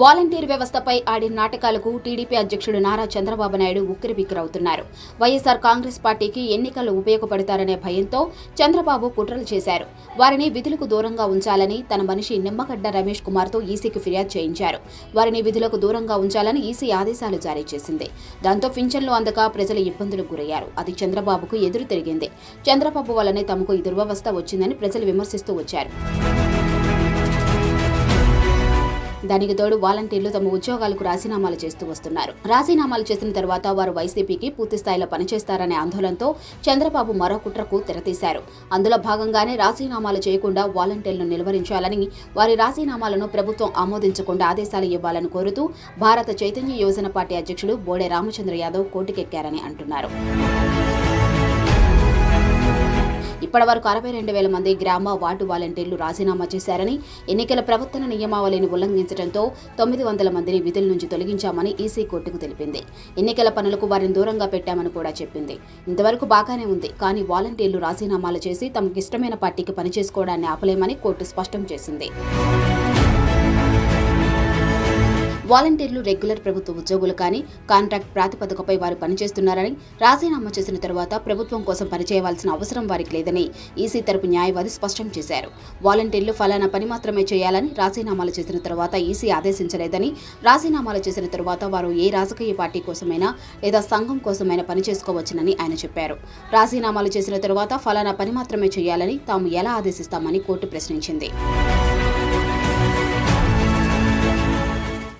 Volunteer వ్యవస్థపై ఆడిన నాటకాలకు TDP అధ్యక్షుడు నారా చంద్రబాబు నాయుడు ఉక్కిరిబిక్కిరవుతున్నారు. వైఎస్ఆర్ కాంగ్రెస్ పార్టీకి ఎన్నికలు ఉపయోగపడతారనే భయంతో చంద్రబాబు కుట్రలు చేశారు. వారిని విధులకు దూరంగా ఉంచాలని తన మనిషి నిమ్మగడ్డ రమేష్ కుమార్తో ఈసీకి ఫిర్యాదు చేయించారు. వారిని విధులకు దూరంగా ఉంచాలని ఈసీ ఆదేశాలు జారీ చేసింది. దాంతో పింఛన్లు అందక ప్రజలు ఇబ్బందులకు గురయ్యారు. అది చంద్రబాబుకు ఎదురు తిరిగింది. చంద్రబాబు వల్లనే తమకు ఈ దుర్వ్యవస్థ వచ్చిందని ప్రజలు విమర్శిస్తూ వచ్చారు. దానికి తోడు వాలంటీర్లు తమ ఉద్యోగాలకు రాజీనామాలు చేస్తూ వస్తున్నారు. రాజీనామాలు చేసిన తర్వాత వారు వైసీపీకి పూర్తి స్థాయిలో పనిచేస్తారనే ఆందోళనతో చంద్రబాబు మరో కుట్రకు తెరతీశారు. అందులో భాగంగానే రాజీనామాలు చేయకుండా వాలంటీర్లను నిలువరించాలని వారి రాజీనామాలను ప్రభుత్వం ఆమోదించకుండా ఆదేశాలు ఇవ్వాలని కోరుతూ భారత చైతన్య యోజన పార్టీ అధ్యక్షుడు బోడే రామచంద్ర యాదవ్ కోర్టుకెక్కారని అంటున్నారు. ఇప్పటి వరకు అరవై రెండు వేల మంది గ్రామ వార్డు వాలంటీర్లు రాజీనామా చేశారని ఎన్నికల ప్రవర్తన నియమావళిని ఉల్లంఘించడంతో తొమ్మిది వందల మందిని విధుల నుంచి తొలగించామని ఈసీ కోర్టుకు తెలిపింది. ఎన్నికల పనులకు వారిని దూరంగా పెట్టామని కూడా చెప్పింది. ఇంతవరకు బాగానే ఉంది కానీ వాలంటీర్లు రాజీనామాలు చేసి తమకు ఇష్టమైన పార్టీకి పనిచేసుకోవడాన్ని ఆపలేమని కోర్టు స్పష్టం చేసింది. వాలంటీర్లు రెగ్యులర్ ప్రభుత్వ ఉద్యోగులు కానీ కాంట్రాక్ట్ ప్రాతిపదికపై వారు పనిచేస్తున్నారని రాజీనామా చేసిన తర్వాత ప్రభుత్వం కోసం పనిచేయవలసిన అవసరం వారికి లేదని ఈసీ తరపు న్యాయవాది స్పష్టం చేశారు. వాలంటీర్లు ఫలానా పని మాత్రమే చేయాలని రాజీనామాలు చేసిన తర్వాత ఈసీ ఆదేశించలేదని రాజీనామాలు చేసిన తర్వాత వారు ఏ రాజకీయ పార్టీ కోసమైనా లేదా సంఘం కోసమైనా పనిచేసుకోవచ్చునని ఆయన చెప్పారు. రాజీనామాలు చేసిన తర్వాత ఫలానా పని మాత్రమే చేయాలని తాము ఎలా ఆదేశిస్తామని కోర్టు ప్రశ్నించింది.